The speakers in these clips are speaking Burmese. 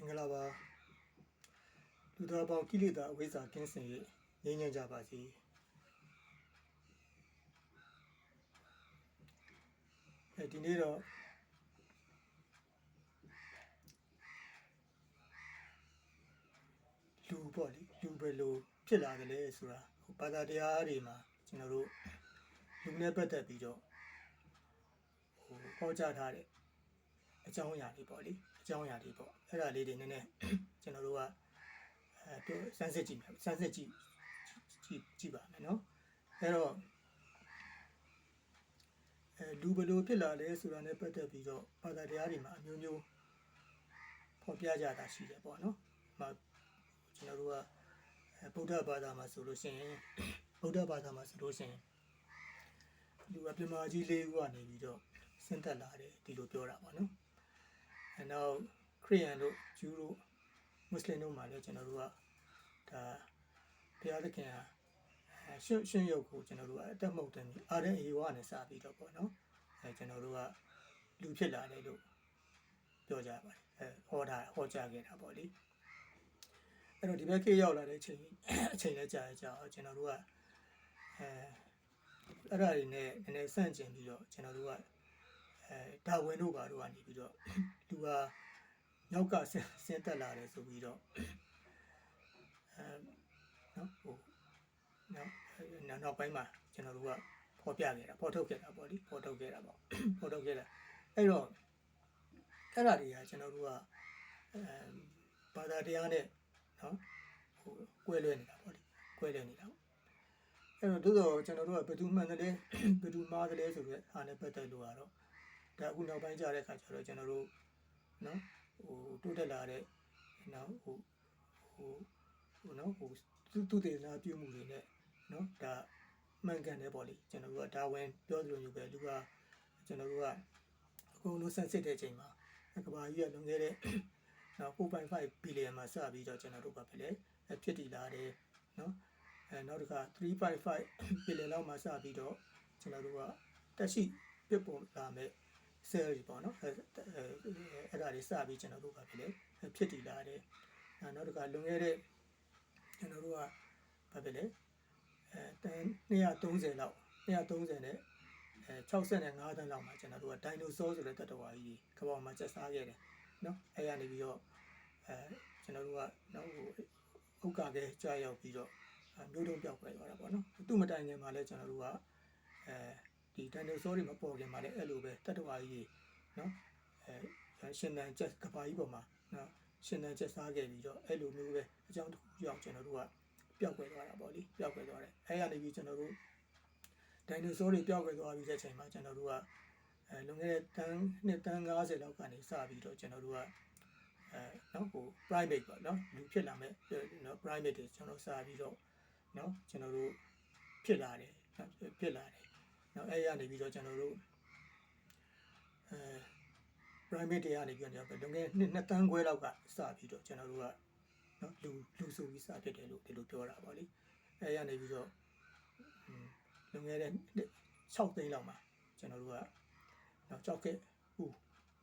င်္ဂလာပါလူသားပေါင်းကိလေသာအဝိဇ္ဇာကင်းစင်၍ငြိမ်းချမ်းကြပါစေအဲဒီနေ့တော့လူပေါ့လေလူပဲလို့ဖြစ်လာတယ်လေဆိုတာဟိုဘာသာတရားတွေမှာကျွန်တော်တို့လူနဲ့ပတ်သက်ပြီးတော့ဟိုဟောကြားထားတဲ့အကြောင်းအရာတွေပေါ့လေအ ကြောင်းအရာတွေပေါ့အဲ့ဒါလေးတွေနည်းနည်းကျွန်တော်တို့ကအဲပြောစမ်းစစ်ကြည့်မယ်စမ်းစစ်ကြည့်ကြည့်ကြည့်ပါမယ်နော်အဲ့တော့အဲလူဘယ်လိုဖြစ်လာလဲဆိုတာနဲ့ပတ်သက်ပြီးတော့ဘာသာတရားတွေမှာအမျိုးမျိုးဖော်ပြကြတာရှိတယ်ပေါ့နော်။မှာကျွန်တော်တို့ကအဲဗုဒ္ဓဘာသာမှာဆိုလို့ရှိရင်ဗုဒ္ဓဘာသာမှာဆိုလို့ရှိရင်လူကပြမကြီးလေးဦးကနေပြီးတော့ဆင်းသက်လာတယ်ဒီလိုပြောတာပေါ့နော်။ အဲနောက်ခရစ်ယာန်တို့ဂျူးတို့မွတ်စလင်တို့မှာလည်းကျွန်တော်တို့ကဒါဘုရားသခင်ဟာအဲရှင်းရှင်းရုပ်ကိုကျွန်တော်တို့ကအတက်မှုတ်တယ်အာရအေဝါနဲ့စပြီးတော့ပေါ့နော်။အဲကျွန်တော်တို့ကလူဖြစ်လာတယ်လို့ပြောကြပါတယ်။အဲဟောတာဟောကြားခဲ့တာပေါ့လေ။အဲ့တော့ဒီဘက်ခေတ်ရောက်လာတဲ့အချိန်အချိန်လည်းကြာကြာအောင်ကျွန်တော်တို့ကအဲအဲ့ဒါတွေနဲ့နည်းနည်းဆန့်ကျင်ပြီးတော့ကျွန်တော်တို့က အဲဒါဝင်တို့ဘာတို့ကနေပြီးတော့လူဟာနောက်ကဆင်းဆင်းတက်လာတယ်ဆိုပြီးတော့အဲနော်ဟိုနော်အဲနောက်ပိုင်းမှာကျွန်တော်တို့ကဖော်ပြခဲ့တာဖော်ထုတ်ခဲ့တာပေါ့လေဖော်ထုတ်ခဲ့တာပေါ့ဖော်ထုတ်ခဲ့တာအဲ့တော့အဲ့ဒါတွေကကျွန်တော်တို့ကအဲဘာသာတရားနဲ့နော်ဟိုကွဲလွဲနေတာပေါ့လေကွဲလွဲနေတာပေါ့အဲ့တော့သို့တော့ကျွန်တော်တို့ကဘယ်သူမှန်တယ်လဲဘယ်သူမှားတယ်လဲဆိုတော့အားနဲ့ပတ်သက်လို့ကတော့ ဒါအခုနောက်ပိုင်းကြာတဲ့ခါကျတော့ကျွန်တော်တို့နော်ဟိုတိုးတက်လာတဲ့နော်ဟိုဟိုဟိုနော်ဟိုသူသူတေနာပြုမှုတွေနဲ့နော်ဒါမှန်ကန်တယ်ပေါ့လေကျွန်တော်တို့ကဒါဝင်ပြောသလိုမျိုးပဲလူကကျွန်တော်တို့ကအကုန်လုံးဆန်းစစ်တဲ့အချိန်မှာကဘာကြီးကလွန်ခဲ့တဲ့နော်4.5ဘီလီယံမှာစပြီးတော့ကျွန်တော်တို့ကပဲလေဖြစ်တည်လာတယ်နော်အဲနောက်တစ်ခါ3.5ဘီလီယံလောက်မှာစပြီးတော့ကျွန်တော်တို့ကတက်ရှိပြစ်ပေါ်လာမဲ့ cell တွေပေါ့နော်အဲအဲ့ဒါတွေစပြီးကျွန်တော်တို့ကပဲလေဖြစ်တည်လာတယ်နောက်တစ်ခါလွန်ခဲ့တဲ့ကျွန်တော်တို့ကဘာပဲလဲအဲတန်230လောက်230နဲ့အဲ65တန်းလောက်မှာကျွန်တော်တို့ကဒိုင်နိုဆောဆိုတဲ့တတဝါကြီးကဘာမှာကျက်စားခဲ့တယ်နော်အဲရနေပြီးတော့အဲကျွန်တော်တို့ကနောက်ဟိုဥက္ကာကဲကြာရောက်ပြီးတော့မျိုးတုံးပြောက်ခွဲသွားတာပေါ့နော်သူ့မတိုင်ခင်မှာလည်းကျွန်တော်တို့ကအဲ ဒီဒိုင်နိုဆောတွေမပေါ်ခင်မှာလည်းအဲ့လိုပဲတတဝါကြီးနော်အဲရှင်တန်ကျက်ကဘာကြီးပေါ်မှာနော်ရှင်တန်ချက်စားခဲ့ပြီးတော့အဲ့လိုမျိုးပဲအကြောင်းတစ်ခုကြောင့်ကျွန်တော်တို့ကပျောက်ကွယ်သွားတာပေါ့လေပျောက်ကွယ်သွားတယ်အဲရနေပြီးကျွန်တော်တို့ဒိုင်နိုဆောတွေပျောက်ကွယ်သွားပြီးတဲ့ချိန်မှာကျွန်တော်တို့ကအဲလွန်ခဲ့တဲ့တန်းနှစ်တန်း90လောက်ကနေစပြီးတော့ကျွန်တော်တို့ကအဲနော်ဟို private ပေါ့နော်လူဖြစ်လာမဲ့နော် private တွေကျွန်တော်စပြီးတော့နော်ကျွန်တော်တို့ဖြစ်လာတယ်ဖြစ်လာတယ် နော်အဲရနေပြီးတော့ကျွန်တော်တို့အဲ private တွေကနေပြီးတော့လွန်ခဲ့နှစ်နှစ်တန်းခွဲလောက်ကစပြီးတော့ကျွန်တော်တို့ကနော်လူလူဆိုပြီးစဖြစ်တယ်လို့ဒီလိုပြောတာပေါ့လေအဲရနေပြီးတော့လွန်ခဲ့တဲ့6သိန်းလောက်မှာကျွန်တော်တို့ကနော်ကြောက်ခဲ့ဦး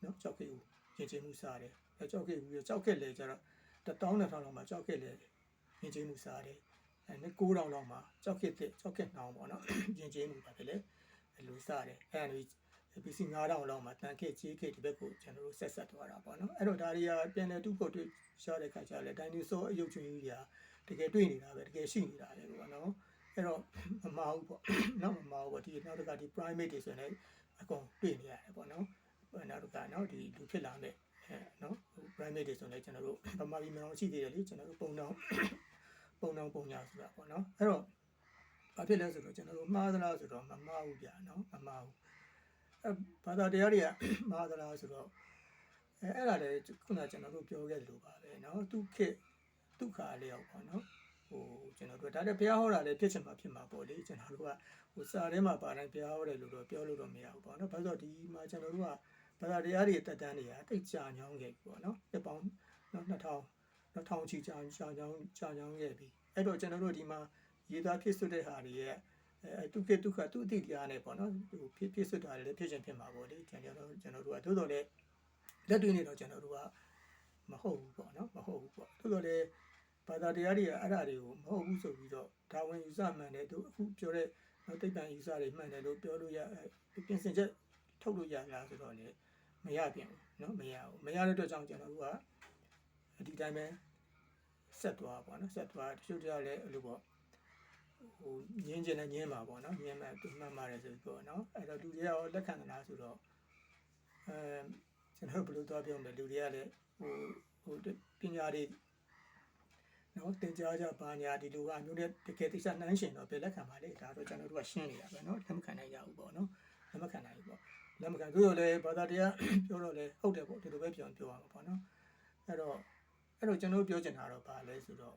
နော်ကြောက်ခဲ့ဦးရင်ချင်းမှုစားတယ်အဲကြောက်ခဲ့ဦးကြောက်ခဲ့လေကျတော့1000 2000လောက်မှာကြောက်ခဲ့လေရင်ချင်းမှုစားတယ်အဲနဲ့9000လောက်မှာကြောက်ခဲ့တဲ့ကြောက်ခဲ့နှောင်းပေါ့နော်ရင်ချင်းမှုပါပဲလေ အဲလိုစားတယ်အဲအဲ့ PC 9000လောက်မှာတန်ခဲ့ကြီးခဲ့ဒီဘက်ကိုကျွန်တော်တို့ဆက်ဆက်သွားတာပေါ့နော်အဲ့တော့ဒါတွေကပြန်လည်တူဖို့တွေ့ရှားတဲ့ခါကျလဲဒိုင်နိုဆောအယုတ်ချင်းကြီးတွေကတကယ်တွေ့နေတာပဲတကယ်ရှိနေတာလေပေါ့နော်အဲ့တော့မမဟုတ်ပေါ့နော်မမဟုတ်ပေါ့ဒီနောက်တစ်ခါဒီ primate တွေဆိုရင်လည်းအကုန်တွေ့နေရတယ်ပေါ့နော်နောက်တစ်ခါနော်ဒီလူဖြစ်လာမဲ့အဲနော် primate တွေဆိုရင်လည်းကျွန်တော်တို့ဗမာပြည်မှာရှိသေးတယ်လေကျွန်တော်တို့ပုံတောင်ပုံတောင်ပုံညာဆိုတာပေါ့နော်အဲ့တော့ ဘာဖြစ်လဲဆိုတော့ကျွန်တော်တို့မှားသလားဆိုတော့မမှားဘူးဗျာနော်မမှားဘူးအဲဘာသာတရားတွေကမှားသလားဆိုတော့အဲအဲ့ဒါလည်းခုနကျွန်တော်တို့ပြောခဲ့လို့ပါပဲနော်ဒုက္ခဒုက္ခလျောက်ပေါ့နော်ဟိုကျွန်တော်တို့ဒါလည်းဘုရားဟောတာလည်းဖြစ်ချင်မှဖြစ်မှာပေါ့လေကျွန်တော်တို့ကဟိုစာထဲမှာပါတိုင်းဘုရားဟောတယ်လို့တော့ပြောလို့တော့မရဘူးပေါ့နော်ဘာလို့ဆိုတော့ဒီမှာကျွန်တော်တို့ကဘာသာတရားတွေတက်တန်းနေတာတိတ်ကြာညောင်းခဲ့ပြီပေါ့နော်ပြပောင်းနော်2000 2000ချီကြာကြာညောင်းကြာညောင်းခဲ့ပြီအဲ့တော့ကျွန်တော်တို့ဒီမှာ ရေးသားဖြစ်စွတဲ့ဟာတွေရဲ့အဲဒုက္ခဒုက္ခသူအတိတရားနဲ့ပေါ့နော်ဟိုဖြစ်ဖြစ်စွတာလည်းဖြစ်ချင်းဖြစ်မှာပေါ့လေကျွန်တော်တို့ကျွန်တော်တို့ကသို့တော်လည်းလက်တွေ့နေတော့ကျွန်တော်တို့ကမဟုတ်ဘူးပေါ့နော်မဟုတ်ဘူးပေါ့သို့တော်လည်းဘာသာတရားတွေကအဲ့ဒါတွေကိုမဟုတ်ဘူးဆိုပြီးတော့ဒါဝင်ယူဆမှန်တယ်သူအခုပြောတဲ့နော်တိတ်တန်ယူဆတွေမှန်တယ်လို့ပြောလို့ရအဲပြင်ဆင်ချက်ထုတ်လို့ရလားဆိုတော့လေမရပြန်ဘူးနော်မရဘူးမရတဲ့အတွက်ကြောင့်ကျွန်တော်တို့ကဒီတိုင်းပဲဆက်သွားပေါ့နော်ဆက်သွားတချို့တရားလည်းအဲ့လိုပေါ့ ဟိုညင်းကျင်နဲ့ညင်းပါပေါ့နော်ညင်းမှသူမှတ်ပါတယ်ဆိုပြီးပေါ့နော်အဲ့တော့လူတွေရောလက်ခံသလားဆိုတော့အဲကျွန်တော်ဘယ်လိုသွားပြောမလဲလူတွေကလည်းဟိုဟိုပညာတွေနော်တင်ကြားကြပါညာဒီလိုကအမျိုးနဲ့တကယ်တိကျနှိုင်းရှင်တော့ပြလက်ခံပါလေဒါတော့ကျွန်တော်တို့ကရှင်းနေတာပဲနော်လက်မခံနိုင်ကြဘူးပေါ့နော်လက်မခံနိုင်ဘူးပေါ့လက်မခံသို့တော်လည်းဘာသာတရားပြောတော့လေဟုတ်တယ်ပေါ့ဒီလိုပဲပြောပြောရမှာပေါ့နော်အဲ့တော့အဲ့တော့ကျွန်တော်ပြောချင်တာတော့ဗာလဲဆိုတော့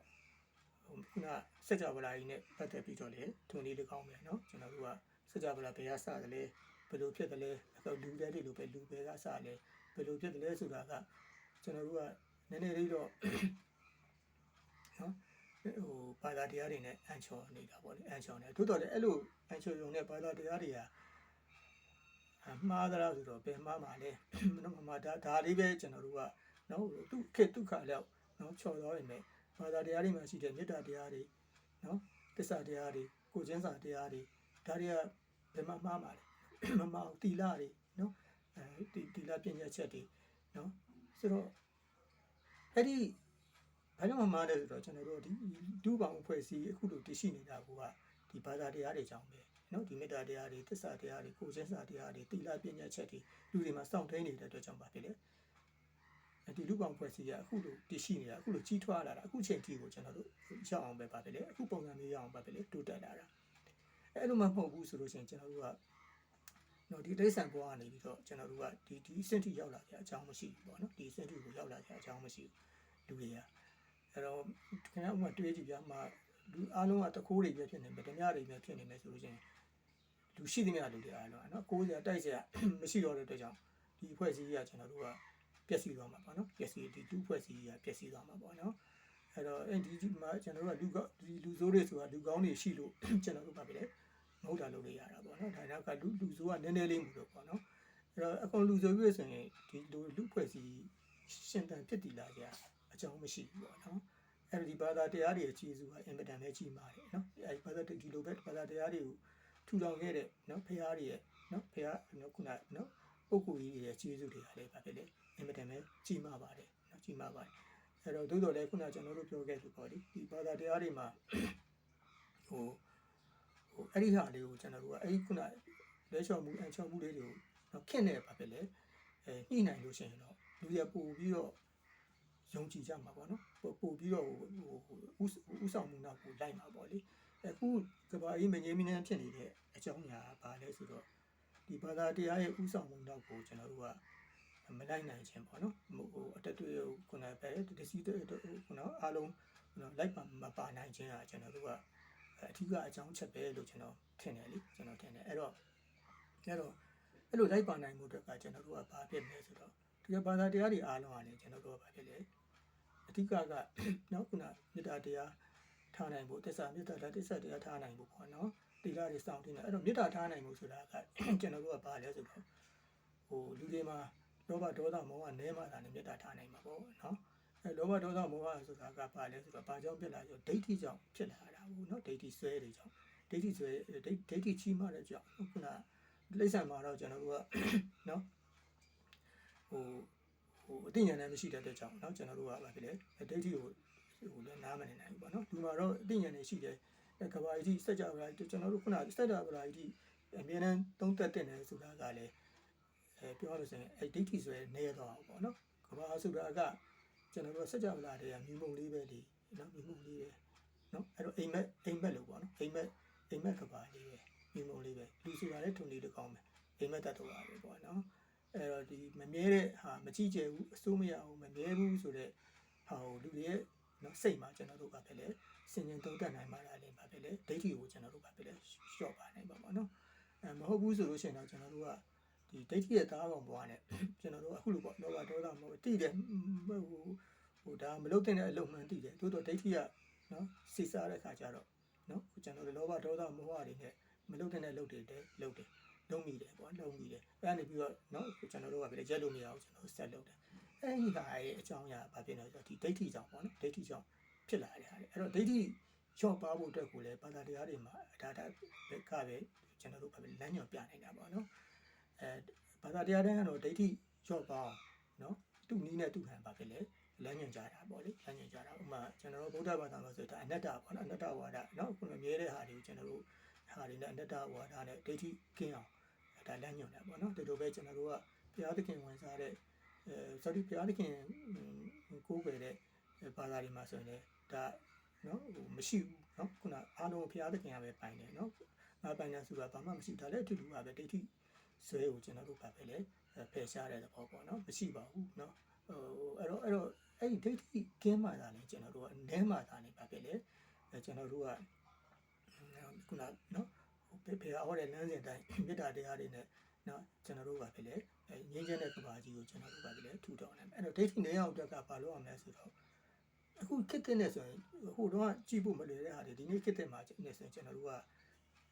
ဟိုခုန စัจ java လာကြီးနဲ့ပတ်သက်ပြီးတော့လေထုံလေးလေးကောင်းမယ်နော်ကျွန်တော်တို့ကစัจ java လာဘယ်ကစတယ်လဲဘယ်လိုဖြစ်တယ်လဲအခုလူတဲ့တွေလိုပဲလူပဲကစတယ်ဘယ်လိုဖြစ်တယ်လဲဆိုတာကကျွန်တော်တို့ကနည်းနည်းလေးတော့နော်ဟိုဘာသာတရားတွေနဲ့အန်ချော်နေတာပေါ့လေအန်ချော်နေသို့တော်လည်းအဲ့လိုအန်ချော်ရုံနဲ့ဘာသာတရားတွေကအမှားသလားဆိုတော့ဘယ်မှားမှာလဲနော်မှားဒါဒါလေးပဲကျွန်တော်တို့ကနော်သူခေတ်ဒုက္ခလောက်နော်ချော်သွားရင်ပဲဘာသာတရားတွေမှာရှိတဲ့မေတ္တာတရားတွေ နော်သစ္စာတရားတွေကိုချင်းစာတရားတွေဒါတွေကဘယ်မှာမှားမှာလဲမမှားဘူးတီလာတွေနော်အဲဒီတီလာပညာချက်တွေနော်ဆိုတော့အဲ့ဒီဘာကြောင့်မမှားလဲဆိုတော့ကျွန်တော်တို့ဒီဒုပေါင်းအဖွဲ့အစည်းအခုလိုတည်ရှိနေတာကဒီဘာသာတရားတွေကြောင့်ပဲနော်ဒီမေတ္တာတရားတွေသစ္စာတရားတွေကိုချင်းစာတရားတွေတီလာပညာချက်တွေလူတွေမှာစောင့်ထိန်နေတဲ့အတွက်ကြောင့်ပါဖြစ်လေ ဒီလူပေါင်းဖွဲ့စည်းရအခုလိုတည်ရှိနေတာအခုလိုကြီးထွားလာတာအခုချိန်ကြီးကိုကျွန်တော်တို့ရောက်အောင်ပဲပါပဲလေအခုပုံစံမျိုးရအောင်ပါပဲလေတိုးတက်လာတာအဲ့လိုမှမဟုတ်ဘူးဆိုလို့ရှိရင်ကျွန်တော်တို့ကနော်ဒီတိရစ္ဆာန်ဘဝကနေပြီးတော့ကျွန်တော်တို့ကဒီဒီအဆင့်ထိရောက်လာကြအကြောင်းမရှိဘူးပေါ့နော်ဒီအဆင့်ထိကိုရောက်လာကြအကြောင်းမရှိဘူးလူတွေကအဲ့တော့ခင်ဗျားဥမာတွေးကြည့်ပြမှာလူအားလုံးကတကိုးတွေပဲဖြစ်နေမယ်ဓမြတွေပဲဖြစ်နေမယ်ဆိုလို့ရှိရင်လူရှိသမျှလူတွေအားလုံးကနော်ကိုးစရာတိုက်စရာမရှိတော့တဲ့အတွက်ကြောင့်ဒီအဖွဲ့အစည်းကကျွန်တော်တို့က ပျက်စီးသွားမှာပေါ့နော်ပျက်စီးဒီလူဖွဲ့စည်းကပျက်စီးသွားမှာပေါ့နော်အဲ့တော့အဲဒီဒီမှာကျွန်တော်တို့ကလူကဒီလူဆိုးတွေဆိုတာလူကောင်းတွေရှိလို့ကျွန်တော်တို့ကပဲလေမဟုတ်တာလုပ်လို့ရတာပေါ့နော်ဒါတော့ကလူလူဆိုးကနည်းနည်းလေးမှုလို့ပေါ့နော်အဲ့တော့အကုန်လူဆိုပြီးဆိုရင်ဒီလူလူဖွဲ့စည်းရှင်တန်ဖြစ်တည်လာကြအကြောင်းမရှိဘူးပေါ့နော်အဲ့ဒီဘာသာတရားတွေရဲ့ခြေစုကအင်မတန်ပဲကြီးမားတယ်နော်အဲ့ဒီဘာသာဒီလိုပဲဘာသာတရားတွေကိုထူထောင်ခဲ့တဲ့နော်ဖះတွေရဲ့နော်ဖះနော်ခုနနော်ပုဂ္ဂိုလ်ကြီးတွေရဲ့ခြေစုတွေကလည်းဗာပဲလေအ င်မတန်ပဲကြီးမားပါတယ်နော်ကြီးမားပါတယ်အဲ့တော့သို့တော်လည်းခုနကျွန်တော်တို့ပြောခဲ့သူပေါ့ဒီဒီဘာသာတရားတွေမှာဟိုဟိုအဲ့ဒီဟာလေးကိုကျွန်တော်တို့ကအဲ့ဒီခုနလဲလျှော်မှုအချော်မှုလေးတွေကိုတော့ခင့်နေပါပဲလေအဲညှိနိုင်လို့ရှိရင်တော့လူရပို့ပြီးတော့ယုံကြည်ကြမှာပေါ့နော်ပို့ပို့ပြီးတော့ဟိုဟိုဥဥဆောင်မှုနောက်ကိုလိုက်မှာပေါ့လေအခုကဘာကြီးမငြိမ်းမနှမ်းဖြစ်နေတဲ့အကြောင်းအရာဘာလဲဆိုတော့ဒီဘာသာတရားရဲ့ဥဆောင်မှုနောက်ကိုကျွန်တော်တို့က မလိုက်နိုင်ခြင်းပေါ့နော်ဟိုအတက်တွေခုနပဲဒီစီတွေခုနအားလုံးခုနလိုက်ပါမပါနိုင်ခြင်းကကျွန်တော်တို့ကအထူးကအကြောင်းချက်ပဲလို့ကျွန်တော်ထင်တယ်လေကျွန်တော်ထင်တယ်အဲ့တော့အဲ့တော့အဲ့လိုလိုက်ပါနိုင်မှုအတွက်ကကျွန်တော်တို့ကဘာဖြစ်လဲဆိုတော့ဒီဘာသာတရားတွေအားလုံးကလည်းကျွန်တော်တို့ကဘာဖြစ်လဲအဓိကကနော်ခုနမေတ္တာတရားထားနိုင်ဖို့သစ္စာမေတ္တာတရားသစ္စာတရားထားနိုင်ဖို့ပေါ့နော်တိလာတွေစောင့်တင်တယ်အဲ့တော့မေတ္တာထားနိုင်ဖို့ဆိုတာကကျွန်တော်တို့ကဘာလဲဆိုတော့ဟိုလူတွေမှာ လောဘဒေါသမောဟနဲမှသာနဲ့မေတ္တာထားနိုင်မှာပေါ့နော်အဲလောဘဒေါသမောဟဆိုတာကဘာလဲဆိုတော့ဘာကြောင့်ဖြစ်လာကြောဒိဋ္ဌိကြောင့်ဖြစ်လာတာဘူးနော်ဒိဋ္ဌိဆွဲတွေကြောင့်ဒိဋ္ဌိဆွဲဒိဋ္ဌိချီးမှတဲ့ကြောင့်ခုနလိမ့်ဆန်မှာတော့ကျွန်တော်တို့ကနော်ဟိုဟိုအသိဉာဏ်နဲ့မရှိတတ်တဲ့ကြောင့်နော်ကျွန်တော်တို့ကဘာဖြစ်လဲဒိဋ္ဌိကိုဟိုလည်းနားမနေနိုင်ဘူးပေါ့နော်ဒီမှာတော့အသိဉာဏ်နဲ့ရှိတယ်ကဘာကြီးစัจ java ကျွန်တော်တို့ခုနစัจ java ကြီးအမြဲတမ်းသုံးသက်တင်တယ်ဆိုတာကလည်း အဲပြောလို့ဆိုရင်အဲဒိဋ္ဌိဆိုရဲနေတော့ပေါ့နော်ကဘာဆိုတာကကျွန်တော်တို့စัจ java တွေကမြူမုံလေးပဲလေနော်မြူမုံလေးပဲနော်အဲ့တော့အိမ်မက်အိမ်မက်လို့ပေါ့နော်အိမ်မက်အိမ်မက်ကဘာလေးပဲမြူမုံလေးပဲလူဆိုတာလည်းထုံလေးတစ်ကောင်းပဲအိမ်မက်တတ်တော့ပါပဲပေါ့နော်အဲ့တော့ဒီမမြဲတဲ့ဟာမကြည့်ကြဘူးအစိုးမရအောင်မမြဲဘူးဆိုတော့ဟာဟိုလူတွေရဲ့နော်စိတ်မှာကျွန်တော်တို့ကပဲလေစင်ញင်သုံးတတ်နိုင်မှလားလေပါပဲလေဒိဋ္ဌိကိုကျွန်တော်တို့ကပဲလေရှော့ပါနိုင်ပါပါနော်အဲမဟုတ်ဘူးဆိုလို့ရှိရင်တော့ကျွန်တော်တို့က ဒီဒိဋ္ဌိရဲ့တားကောင်ဘွားနဲ့ကျွန်တော်တို့အခုလိုပေါ့လောဘဒေါသမဟုတ်တိတယ်ဟိုဟိုဒါမလုပ်တဲ့အလုပ်မှန်တိတယ်သို့တော့ဒိဋ္ဌိကနော်စိစားတဲ့ခါကျတော့နော်ကျွန်တော်တို့လောဘဒေါသမောဟတွေနဲ့မလုပ်တဲ့အလုပ်တွေတဲ့လုပ်တယ်လုံးမိတယ်ပေါ့လုံးမိတယ်အဲ့ဒါနေပြီးတော့နော်ကျွန်တော်တို့ကလည်းရက်လို့မရအောင်ကျွန်တော်ဆက်လုပ်တယ်အဲ့ဒီဟာရဲ့အကြောင်းအရာဘာဖြစ်လဲဆိုတော့ဒီဒိဋ္ဌိကြောင့်ပေါ့နော်ဒိဋ္ဌိကြောင့်ဖြစ်လာတဲ့ဟာလေအဲ့တော့ဒိဋ္ဌိချော့ပါဖို့အတွက်ကိုလည်းဘာသာတရားတွေမှာအထာတာကပဲကျွန်တော်တို့ကလည်းလမ်းညွှန်ပြနေတာပေါ့နော် အဲဘာသာတရားတိုင်းကတော့ဒိဋ္ဌိချော့ပါအောင်နော်သူ့နည်းနဲ့သူ့ခံပါဖြစ်လေလမ်းညွှန်ကြတာပေါ့လေလမ်းညွှန်ကြတာဥပမာကျွန်တော်တို့ဗုဒ္ဓဘာသာမှာဆိုတော့အနတ္တပေါ့နော်အနတ္တဝါဒနော်ခုနမြဲတဲ့ဟာတွေကိုကျွန်တော်တို့ဟာတွေနဲ့အနတ္တဝါဒနဲ့ဒိဋ္ဌိကင်းအောင်ဒါလမ်းညွှန်တယ်ပေါ့နော်ဒီလိုပဲကျွန်တော်တို့ကဘုရားသခင်ဝင်စားတဲ့အဲဆိုဒီဘုရားသခင်ကိုးကွယ်တဲ့ဘာသာတွေမှာဆိုရင်လည်းဒါနော်ဟိုမရှိဘူးနော်ခုနအားလုံးဘုရားသခင်ကပဲပိုင်တယ်နော်ငါပိုင်တယ်ဆိုတာဘာမှမရှိဒါလည်းအတူတူပါပဲဒိဋ္ဌိ ဆွဲကိုကျွန်တော်တို့ပါပဲလေဖယ်ရှားတဲ့သဘောပေါ့နော်မရှိပါဘူးနော်ဟိုအဲ့တော့အဲ့တော့အဲ့ဒီဒိဋ္ဌိကင်းမှသာလေကျွန်တော်တို့ကအနည်းမှသာနေပါပဲလေကျွန်တော်တို့ကခုနနော်ဖေဖေဟောတဲ့လမ်းစဉ်တိုင်းမေတ္တာတရားတွေနဲ့နော်ကျွန်တော်တို့ပါပဲလေငြင်းချမ်းတဲ့ကဘာကြီးကိုကျွန်တော်တို့ပါပဲလေထူထောင်နိုင်မယ်အဲ့တော့ဒိဋ္ဌိနေအောင်အတွက်ကဘာလို့အောင်လဲဆိုတော့အခုခစ်တဲ့နဲ့ဆိုရင်ဟိုတော့ကြည့်ဖို့မလွယ်တဲ့ဟာတွေဒီနေ့ခစ်တဲ့မှာနေဆိုရင်ကျွန်တော်တို့က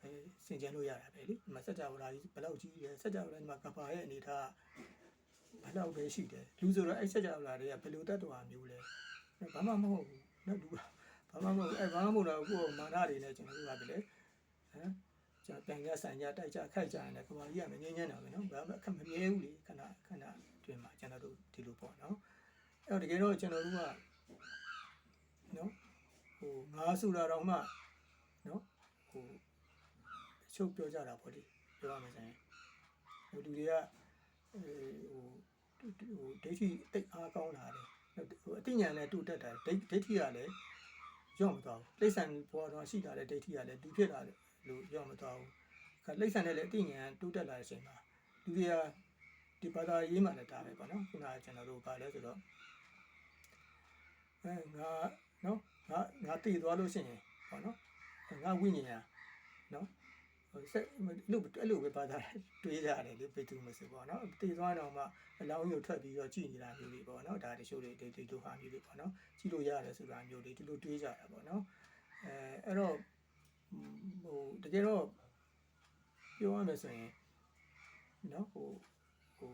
အဲစင်ကြံလို့ရတာပဲလေဒီမှာစัจ java ကြီးဘယ်လောက်ကြီးလဲစัจ java ဒီမှာကဘာရဲ့အနေထားဘယ်လောက်ပဲရှိတယ်လူဆိုတော့အဲ့စัจ java တွေကဘယ်လိုတတ်တော်မျိုးလဲဘာမှမဟုတ်ဘူးနော်လူကဘာမှမဟုတ်အဲ့ဘာမှမဟုတ်တော့ကိုယ်မာနတွေနဲ့ကျွန်တော်တို့ကပဲလေဟမ်ကျွန်တော်ပြန်ကြဆန်ကြတိုက်ကြခိုက်ကြရတယ်ကဘာကြီးကမငြင်းညမ်းတာပဲနော်ဘာမှအခက်မမြဲဘူးလေခဏခဏတွင်မှာကျွန်တော်တို့ဒီလိုပေါ့နော်အဲ့တော့တကယ်တော့ကျွန်တော်တို့ကနော်ဟိုငါဆိုတာတော့မှနော်ဟို ချုပ်ပြောကြတာပေါ့ဒီပြောရမယ်ဆိုရင်ဟိုလူတွေကအဲဟိုဟိုဒိဋ္ဌိတိတ်အားကောင်းလာတယ်ဟိုအတိညာနဲ့တူတက်တာဒိဋ္ဌိကလည်းရော့မသွားဘူးလိမ့်ဆန်ပေါ်တော့ရှိတာလေဒိဋ္ဌိကလည်းလူဖြစ်လာတယ်လို့ရော့မသွားဘူးခါလိမ့်ဆန်နဲ့လည်းအတိညာတူတက်လာတဲ့အချိန်မှာလူတွေကဒီဘာသာရေးမှလည်းဒါပဲပေါ့နော်ခုနကကျွန်တော်တို့ဗာလဲဆိုတော့အဲငါနော်ငါငါတည်သွားလို့ရှိရင်ပေါ့နော်ငါဝိညာဉ်နော်ဟို ဆက်လို့အဲ့လိုပဲပါတာတွေးကြတယ်လေပေသူမစပေါ့နော်တည်သွားတော့မှအလောင်းကြီးကိုထွက်ပြီးတော့ကြည်နေတာမျိုးတွေပေါ့နော်ဒါတချို့တွေဒီဒီလိုဟာမျိုးတွေပေါ့နော်ကြည်လို့ရတယ်ဆိုတာမျိုးတွေဒီလိုတွေးကြတာပေါ့နော်အဲအဲ့တော့ဟိုတကယ်တော့ပြောရမယ်ဆိုရင်နော်ဟိုဟို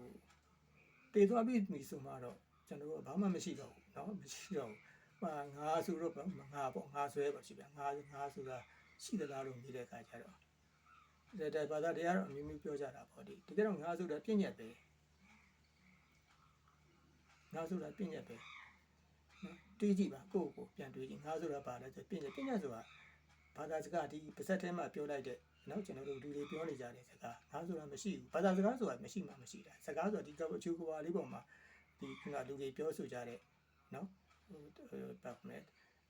တည်သွားပြီဆိုမှတော့ကျွန်တော်တို့ဘာမှမရှိတော့ဘူးနော်မရှိတော့ဘူးဟာငါဆိုတော့ငါပေါ့ငါဆွဲပါရှိပြန်ငါငါဆိုတာရှိသလားလို့မြည်တဲ့အခါကျတော့ ဒါတဲ့ဘာသာတရားတော့အမျိုးမျိုးပြောကြတာပေါ့ဒီတကယ်တော့ငါဆိုတာပြည့်ညက်ပဲငါဆိုတာပြည့်ညက်ပဲနော်တွေးကြည့်ပါကိုယ့်ကိုပြန်တွေးကြည့်ငါဆိုတာဘာလဲဆိုပြည့်ညက်ပြည့်ညက်ဆိုတာဘာသာစကားဒီပါဇက်ထဲမှာပြောလိုက်တဲ့နော်ကျွန်တော်တို့လူတွေပြောနေကြတဲ့စကားငါဆိုတာမရှိဘူးဘာသာစကားဆိုတာမရှိမှမရှိတာစကားဆိုတာဒီကအချိုးကွာလေးပေါ်မှာဒီခုနလူတွေပြောဆိုကြတဲ့နော်ဟိုပတ်မဲ့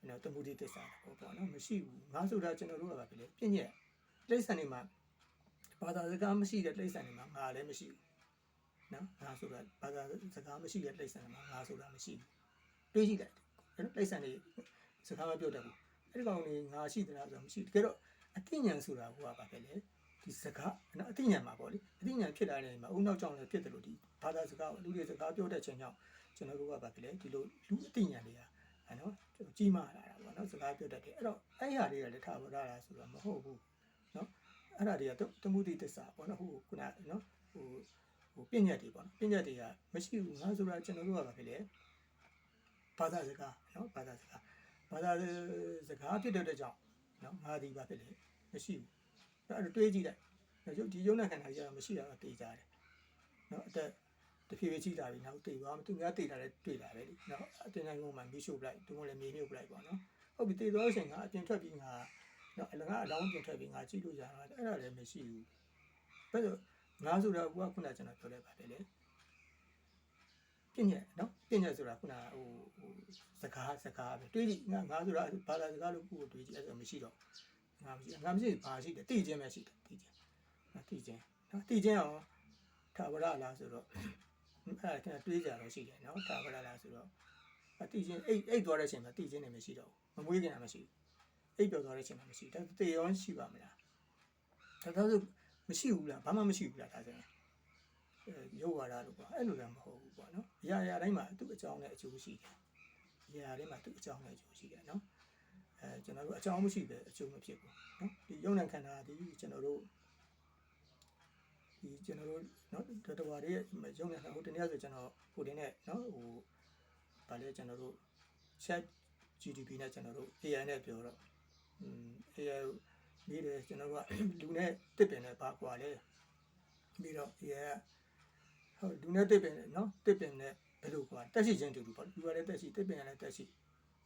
နော်တမှုတိတစ္ဆာပေါ့ပေါ့နော်မရှိဘူးငါဆိုတာကျွန်တော်တို့ကပါပြီလေပြည့်ညက်လိမ့်ဆန်နေမှာ ဘာသာစကားမရှိတဲ့လိမ့်ဆန်နေမှာငါလည်းမရှိဘူးနော်ငါဆိုတာဘာသာစကားမရှိတဲ့လိမ့်ဆန်နေမှာငါဆိုတာမရှိဘူးတွေးကြည့်လိုက်နော်လိမ့်ဆန်နေစကားမပြောတတ်ဘူးအဲ့ဒီကောင်နေငါရှိသလားဆိုတာမရှိတကယ်တော့အသိဉာဏ်ဆိုတာဟိုကပါပဲလေဒီစကားနော်အသိဉာဏ်မှာပေါ့လေအသိဉာဏ်ဖြစ်လာတဲ့နေမှာအုံနောက်ကြောင့်လည်းဖြစ်တယ်လို့ဒီဘာသာစကားလူတွေစကားပြောတဲ့ချိန်ကြောင့်ကျွန်တော်တို့ကပါပဲလေဒီလိုလူအသိဉာဏ်တွေကနော်ကြီးမားလာတာပေါ့နော်စကားပြောတတ်တယ်အဲ့တော့အဲ့ဟာတွေကလည်းထားပါလားဆိုတော့မဟုတ်ဘူးနော် အဲ့ဒါတွေကတမှုတိတစ္ဆာပေါ့နော်ဟိုခုနနော်ဟိုဟိုပြည့်ညက်တွေပေါ့နော်ပြည့်ညက်တွေကမရှိဘူးငါဆိုတာကျွန်တော်တို့ကပါပဲလေဘာသာစကားနော်ဘာသာစကားဘာသာစကားဖြစ်တဲ့ကြောင့်နော်ငါဒီပါဖြစ်လေမရှိဘူးအဲ့ဒါတွေးကြည့်လိုက်ရုပ်ဒီရုပ်နဲ့ခန္ဓာကြီးကမရှိတာတော့သိကြတယ်နော်အသက်တဖြည်းဖြည်းကြည့်လာပြီနောက်သိသွားမှသူများသိတာလည်းတွေ့လာပဲလीနော်အတင်တိုင်းကမှမီးရှို့ပလိုက်သူကလည်းမြေမြုပ်ပလိုက်ပေါ့နော်ဟုတ်ပြီသိသွားချိန်ကအပြင်ထွက်ပြီးငါ နော်အလကအလောင်းပြင်ထွက်ပြီးငါကြည့်လို့ရတာအဲ့ဒါလည်းမရှိဘူးဘယ်လိုငါဆိုတော့ကခုနကျွန်တော်ပြောလိုက်ပါတယ်လေပြည့်ညက်နော်ပြည့်ညက်ဆိုတာခုနဟိုဟိုစကားစကားပဲတွေးကြည့်ငါငါဆိုတာဘာသာစကားလို့ကိုယ်တွေးကြည့်အဲ့ဒါမရှိတော့ငါမရှိငါမရှိဘာရှိတယ်သိချင်းပဲရှိတယ်သိချင်းနော်သိချင်းနော်သိချင်းအောင်ထာဝရလားဆိုတော့အဲ့ဒါကတွေးကြတော့ရှိတယ်နော်ထာဝရလားဆိုတော့အတိချင်းအိတ်အိတ်သွားတဲ့အချိန်မှာတိချင်းနေမရှိတော့ဘူးမမွေးခင်တာမရှိဘူး အိတ်ပြောသွားတဲ့အချိန်မှာမရှိဒါတေရောရှိပါမလားဒါတော့မရှိဘူးလားဘာမှမရှိဘူးလားဒါဆိုရင်အဲရုပ်ဝါဒလို့ပေါ့အဲ့လိုလည်းမဟုတ်ဘူးပေါ့နော်အရာအရာတိုင်းမှာသူ့အကြောင်းနဲ့အကျိုးရှိတယ်အရာတိုင်းမှာသူ့အကြောင်းနဲ့အကျိုးရှိတယ်နော်အဲကျွန်တော်တို့အကြောင်းမရှိပဲအကျိုးမဖြစ်ဘူးနော်ဒီယုံ nant ခန္ဓာဒီကျွန်တော်တို့ဒီဒီကျွန်တော်တို့နော်တတော်တွေရဲ့ရုံနဲ့ဟိုတနေ့ဆိုကျွန်တော်ဟိုတင်နဲ့နော်ဟိုဗာလဲကျွန်တော်တို့ chat GDP နဲ့ကျွန်တော်တို့ AI နဲ့ပြောတော့ อืม AI မိတယ်ကျွန်တော်တို့ကလူနဲ့တစ်ပင်နဲ့ပါကွာလဲပြီးတော့ AI ကဟုတ်လူနဲ့တစ်ပင်နဲ့နော်တစ်ပင်နဲ့ဘယ်လိုကွာတက်ရှိချင်းတူတူပေါ့လူကလည်းတက်ရှိတစ်ပင်ကလည်းတက်ရှိ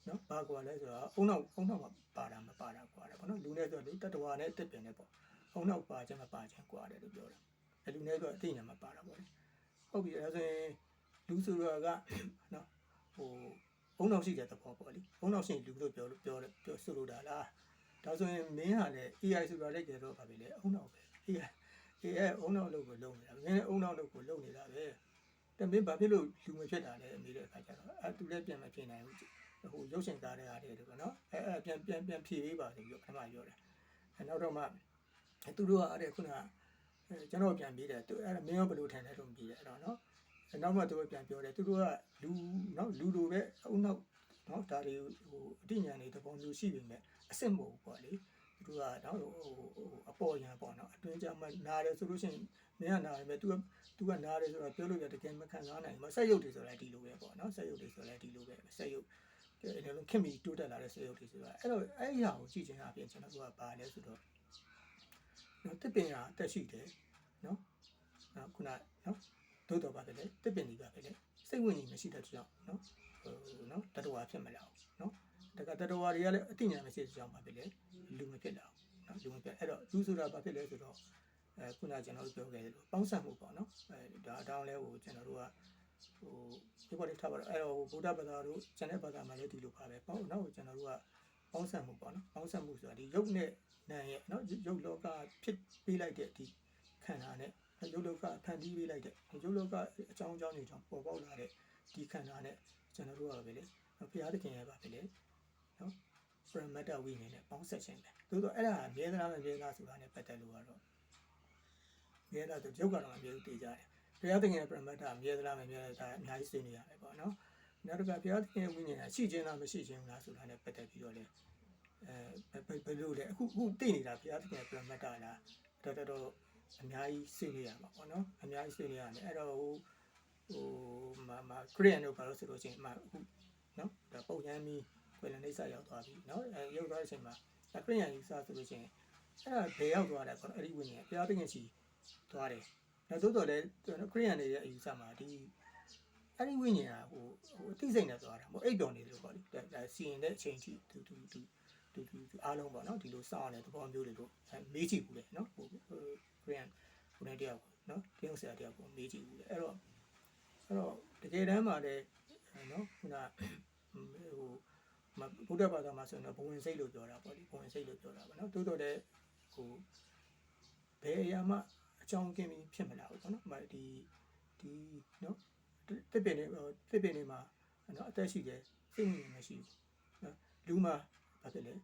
နော်ဘာကွာလဲဆိုတော့အုံနောက်အုံနောက်မှာပါတာမပါတာကွာတယ်ပေါ့နော်လူနဲ့ဆိုတော့လေတတဝါနဲ့တစ်ပင်နဲ့ပေါ့အုံနောက်ပါခြင်းမပါခြင်းကွာတယ်လို့ပြောတယ်အဲလူနဲ့ဆိုတော့အသိဉာဏ်မပါတာပေါ့လေဟုတ်ပြီအဲဆိုရင်လူဆိုတော့ကနော်ဟိုအုံ နောက်ရှိတဲ့သဘောပေါ့လေအုံနောက်ရှိရင်လူလို့ပြောလို့ပြောတယ်ပြောဆိုလိုတာလားဒါဆိုရင်မင်းဟာလည်း AI ဆိုတာလည်းကြတော့ပါပြီလေအုံနောက်ပဲ AI AI အုံနောက်လို့ကိုလုံနေတာမင်းလည်းအုံနောက်လို့ကိုလုံနေတာပဲတမင်းဘာဖြစ်လို့လူမဖြစ်တာလဲအမေတဲ့အခါကျတော့အဲသူလည်းပြန်မဖြစ်နိုင်ဘူးဟိုရုပ်ရှင်သားတဲ့အားတွေတော့နော်အဲအဲပြန်ပြန်ပြန်ဖြည့်ပေးပါဆိုပြီးတော့ခဏပြောတယ်အဲနောက်တော့မှသူတို့ကအဲ့ဒါခုနကအဲကျွန်တော်ပြန်ပြီးတယ်သူအဲ့ဒါမင်းရောဘယ်လိုထိုင်လဲလို့ပြီးတယ်အဲ့တော့နော်အဲ နောက်မှသူကပြန်ပြောတယ်သူတို့ကလူနော်လူလိုပဲအုံနောက်နော်ဒါတွေဟိုအတိညာဏ်တွေတပုံမျိုးရှိနေမယ်အစ်စ်မဟုတ်ဘူးပေါ့လေသူတို့ကတော့ဟိုအပေါ်ရန်ပေါ့နော်အတွင်းကြမှာနားတယ်ဆိုလို့ရှိရင်မင်းကနားတယ်ပဲ तू က तू ကနားတယ်ဆိုတော့ပြောလို့ရတကယ်မခံစားနိုင်ဘူးဆက်ရုပ်တွေဆိုလည်းဒီလိုပဲပေါ့နော်ဆက်ရုပ်တွေဆိုလည်းဒီလိုပဲဆက်ရုပ်အဲ့လိုခင်မီတိုးတက်လာတဲ့ဆက်ရုပ်တွေဆိုတော့အဲ့တော့အဲ့ဒီဟာကိုကြည့်ချင်တာအပြင်ကျွန်တော်တို့ကဘာလဲဆိုတော့နော်တစ်ပင်ကအတက်ရှိတယ်နော်နော်ခုနနော် သို့တော်ပါပဲလေတစ်ပင်ကြီးပါပဲလေစိတ်ဝင်ကြီးမရှိတဲ့ကြောင့်နော်ဟိုနော်တတဝါဖြစ်မလာဘူးနော်တကတတဝါတွေကလည်းအတိညာမရှိတဲ့ကြောင့်ပါပဲလေလူမဖြစ်လာဘူးနော်လူမဖြစ်အဲ့တော့လူဆိုတာဘာဖြစ်လဲဆိုတော့အဲခုနကျွန်တော်တို့ပြောခဲ့တယ်လို့ပေါင်းစပ်မှုပေါ့နော်အဲဒါအတောင်းလဲဟိုကျွန်တော်တို့ကဟိုဒီပေါ်လေးထားပါတော့အဲ့တော့ဗုဒ္ဓဘာသာတို့ကျန်တဲ့ဘာသာမှာလည်းဒီလိုပါပဲပေါ့နော်ကျွန်တော်တို့ကပေါင်းစပ်မှုပေါ့နော်ပေါင်းစပ်မှုဆိုတာဒီရုပ်နဲ့နာမ်ရဲ့နော်ရုပ်လောကဖြစ်ပေးလိုက်တဲ့ဒီခန္ဓာနဲ့ ရုပ်လောကဖန်တီးပေးလိုက်တဲ့ရုပ်လောကအကြောင်းအကြောင်းတွေကြောင့်ပေါ်ပေါက်လာတဲ့ဒီခန္ဓာနဲ့ကျွန်တော်တို့ကပဲလေဘုရားသခင်ရဲ့ပါပဲလေနော်ပရမတ္တဝိညာဉ်နဲ့ပေါင်းဆက်ခြင်းပဲသို့တော့အဲ့ဒါအမြဲတမ်းမမြဲလားဆိုတာနဲ့ပတ်သက်လို့ကတော့မြဲလားဆိုရုပ်ကတော့အမြဲတည်ကြတယ်ဘုရားသခင်ရဲ့ပရမတ္တအမြဲတမ်းမမြဲလားဒါအများကြီးသိနေရတယ်ပေါ့နော်နောက်တစ်ခါဘုရားသခင်ရဲ့ဝိညာဉ်ကရှိခြင်းလားမရှိခြင်းလားဆိုတာနဲ့ပတ်သက်ပြီးတော့လေအဲဘယ်လိုလဲအခုအခုသိနေတာဘုရားသခင်ရဲ့ပရမတ္တလားတော်တော်တော် အများကြီးသိနေရမှာပေါ့နော်အများကြီးသိနေရတယ်အဲ့တော့ဟိုဟိုမမခရီးယန်တို့ဘာလို့ဆိုလို့ရှိရင်မအခုနော်ဒါပုံရမ်းပြီးခွေလန်နေစာရောက်သွားပြီနော်အဲရောက်သွားတဲ့အချိန်မှာဒါခရီးယန်ယူဆဆိုလို့ရှိရင်အဲ့ဒါဘယ်ရောက်သွားလဲဆိုတော့အဲ့ဒီဝိညာဉ်ဘုရားသခင်ရှိသွားတယ်နောက်သို့တော်လည်းခရီးယန်တွေရဲ့အယူဆမှာဒီအဲ့ဒီဝိညာဉ်ကဟိုဟိုအသိစိတ်နဲ့သွားတာမဟုတ်အိပ်ပျော်နေလို့ပေါ့လေဒါစီရင်တဲ့အချိန်ထိသူသူသူ သူသူအားလုံးပေါ့နော်ဒီလိုစောင့်ရတဲ့သဘောမျိုးတွေလို့မေးကြည့်ဘူးလေနော်ဟိုခရီးယန်ဟိုနေတယောက်နော်တယောက်ဆရာတယောက်ကိုမေးကြည့်ဘူးလေအဲ့တော့အဲ့တော့တကယ်တမ်းမှာလည်းနော်ခုနဟိုမဘုဒ္ဓဘာသာမှာဆိုရင်တော့ဘဝင်စိတ်လို့ပြောတာပေါ့လေဘဝင်စိတ်လို့ပြောတာပေါ့နော်တိုးတော့လည်းဟိုဘယ်အရာမှအကြောင်းကင်းပြီးဖြစ်မလာဘူးပေါ့နော်။ဒီဒီနော်တစ်ပင်တွေတစ်ပင်တွေမှာနော်အသက်ရှိတယ်စိတ်ဝင်နေမရှိဘူး။နော်လူမှာ ဘာဖြစ်လဲ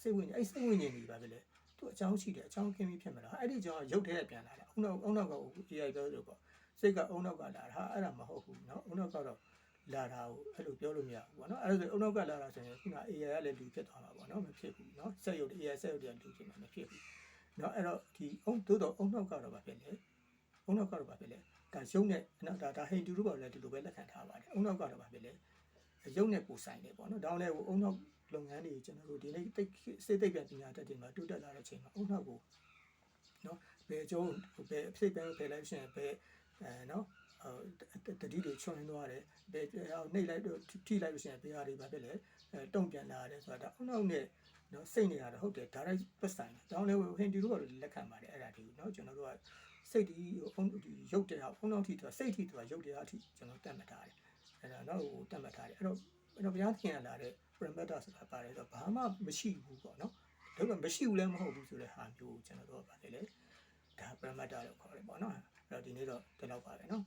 စိတ်ဝင်နေအဲ့စိတ်ဝင်နေနေပါပဲလေ။သူအကြောင်းရှိတယ်အကြောင်းကင်းပြီးဖြစ်မလာ။အဲ့ဒီအကြောင်းကရုပ်ထဲပြန်လာတာ။အုံနောက်အုံနောက်က AI ပြောလို့ပေါ့။စိတ်ကအုံနောက်ကလာတာဟာအဲ့ဒါမဟုတ်ဘူးနော်။အုံနောက်ကတော့လာတာကိုအဲ့လိုပြောလို့မရဘူးပေါ့နော်အဲ့ဒါဆိုအုံနောက်ကလာတာဆိုရင်ခုန AI ကလည်းလူဖြစ်သွားမှာပေါ့နော်မဖြစ်ဘူးနော်စက်ရုပ် AI စက်ရုပ်တွေကလူဖြစ်မှာမဖြစ်ဘူးနော်အဲ့တော့ဒီအုံသို့တော့အုံနောက်ကတော့ဗာဖြစ်လေအုံနောက်ကတော့ဗာဖြစ်လေဒါရုပ်နဲ့နော်ဒါဒါဟိန်တူတို့ပေါ့လည်းဒီလိုပဲလက်ခံထားပါတယ်အုံနောက်ကတော့ဗာဖြစ်လေရုပ်နဲ့ပူဆိုင်တယ်ပေါ့နော်ဒါလည်းဟိုအုံနောက် လုပ်ငန်းတွေကျွန်တော်တို့ဒီနေ့တိတ်စိတ်သိပ်ပြန်ပညာတတ်တယ်မှာတိုးတက်လာတဲ့အချိန်မှာအုံနောက်ကိုနော်ဘယ်အကျုံးဘယ်အဖြစ်ပဲဖယ်လိုက်ရှင်ဘယ်အဲနော်တတိတွေချွန်သွားတယ်ဘယ်နှိပ်လိုက်တော့ထိလိုက်လို့ရှိရင်ဘယ်ဟာတွေပါဖြစ်လဲအဲတုံ့ပြန်လာတယ်ဆိုတာဒါအုံနောက်နဲ့နော်စိတ်နေရတာဟုတ်တယ် direct ပတ်ဆိုင်တယ်တောင်းလဲဟင်တီတို့ကလက်ခံပါတယ်အဲ့ဒါဒီနော်ကျွန်တော်တို့ကစိတ်ဒီဖုန်းဒီရုပ်တရားဖုန်းနောက်ထိသူကစိတ်ထိသူကရုပ်တရားအထိကျွန်တော်တက်မှတ်ထားတယ်အဲ့ဒါတော့ဟိုတက်မှတ်ထားတယ်အဲ့တော့အဲ့တော့ဘုရားသခင်ကလာတဲ့ parameter ဆိုတာပါတယ်ဆိုတော့ဘာမှမရှိဘူးပေါ့နော်ဒါကမရှိဘူးလည်းမဟုတ်ဘူးဆိုတဲ့ဟာမျိုးကျွန်တော်တို့ကပါတယ်လေဒါ parameter လို့ခေါ်တယ်ပေါ့နော်အဲ့တော့ဒီနေ့တော့ဒီလောက်ပါပဲနော်